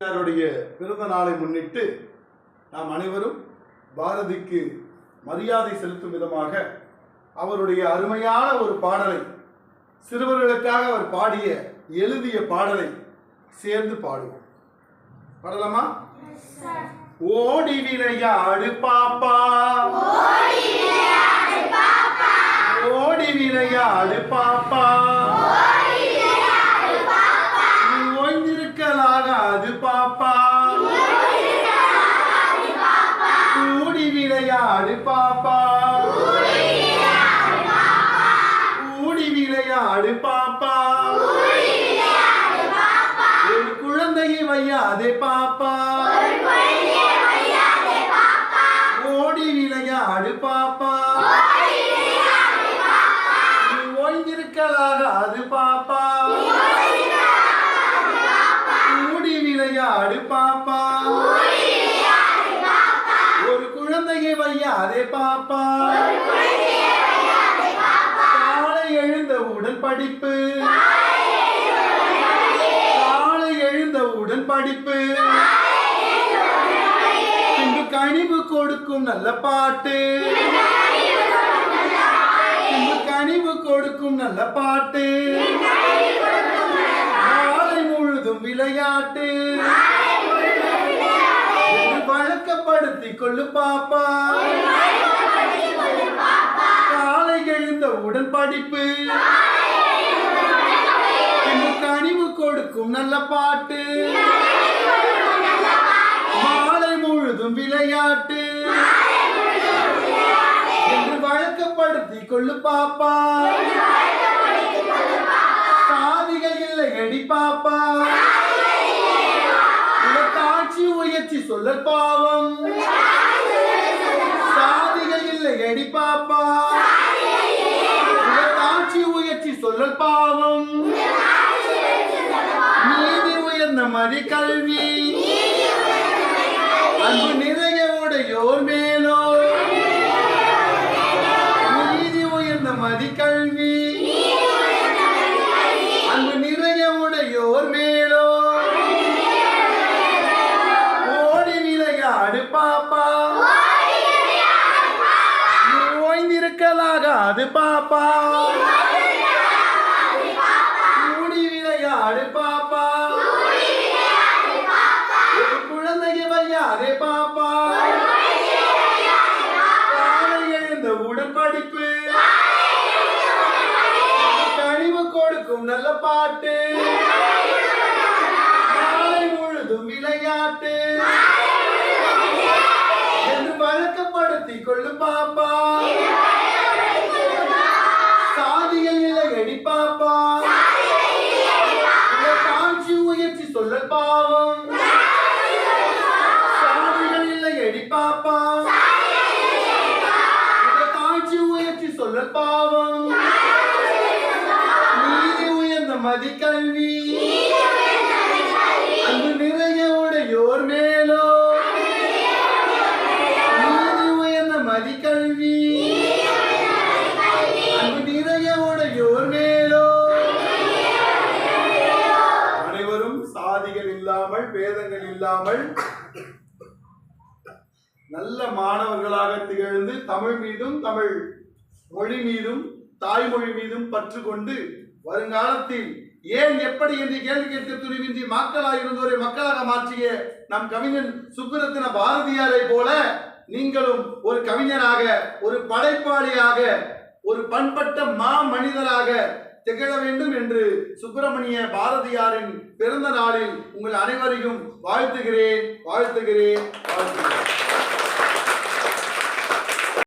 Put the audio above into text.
பாரதியாருடைய பிறந்த நாளை முன்னிட்டு நாம் அனைவரும் பாரதிக்கு மரியாதை செலுத்தும் விதமாக அவருடைய அருமையான ஒரு பாடலை சிறுவர்களுக்காக அவர் பாடிய எழுதிய பாடலை சேர்ந்து பாடுவோம். பாடலாமா? ஓடி விளையாடு பாப்பா. ஓடி விளையாடு பாப்பா. பாப்பா. ஒரு குழந்தையை வையாதே பாப்பா. ஓடி விளையாடு பாப்பா. நீ ஓய்ந்திருக்கலாகாது பாப்பா. கூடி விளையாடு பாப்பா. ஒரு குழந்தையை வையாதே பாப்பா. படிப்பு காலை எழுந்தவுடன் படிப்பு பின்பு கனிவு கொடுக்கும் நல்ல பாட்டு. பின்பு கனிவு கொடுக்கும் நல்ல பாட்டு. காலை முழுதும் விளையாட்டு. என்று கொள்ளு பாப்பா. காலை எழுந்தவுடன் படிப்பு கொடுக்கும் நல்ல பாட்டு. மாலை முழுதும் விளையாட்டு. என்று வழக்கப்படுத்திக் கொள்ளு பாப்பா. சாதிகள் இல்லை அடி பாப்பா. காட்சி உயர்ச்சி சொல்ல பாவம். சாதிகள் இல்லை அடி பாப்பா. காட்சி உயர்ச்சி சொல்ல பாவம். நீதி மதி கல்வி அன்பு நிறைய உடையோர் மேலோ. நீதி உயர்ந்த மதி கல்வி அன்பு நிறைய உடையோர் மேலோ. ஓடி விளையாடு பாப்பா நீ ஓய்ந்திருக்கலாகாது பாப்பா. படிப்பு கனிவு கொடுக்கும் நல்ல பாட்டு. நாளை முழுதும் விளையாட்டு. என்று வழக்கப்படுத்திக் கொள்ளும் பாப்பா. நமது கல்வி. அங்கு நிறைய உடையோர் மேலோ. நீதி உயர்ந்த மதிக்கல்வி அங்கு நிறைய உடையோர் மேலோ. அனைவரும் சாதிகள் இல்லாமல் வேதங்கள் இல்லாமல் நல்ல மாணவர்களாக திகழ்ந்து தமிழ் மீதும் தமிழ் மொழி மீதும் தாய்மொழி மீதும் பற்று கொண்டு வருங்காலத்தில் ஏன் எப்படி என்று கேள்வி கேட்க துணிவின்றி மக்களாக இருந்தோரை மக்களாக மாற்றிய நம் கவிஞன் சுப்புரத்தின பாரதியாரை போல நீங்களும் ஒரு கவிஞராக ஒரு படைப்பாளியாக ஒரு பண்பட்ட மா மனிதராக திகழ வேண்டும் என்று சுப்பிரமணிய பாரதியாரின் பிறந்த நாளில் உங்கள் அனைவரையும் வாழ்த்துகிறேன் வாழ்த்துகிறேன் வாழ்த்துகிறேன்.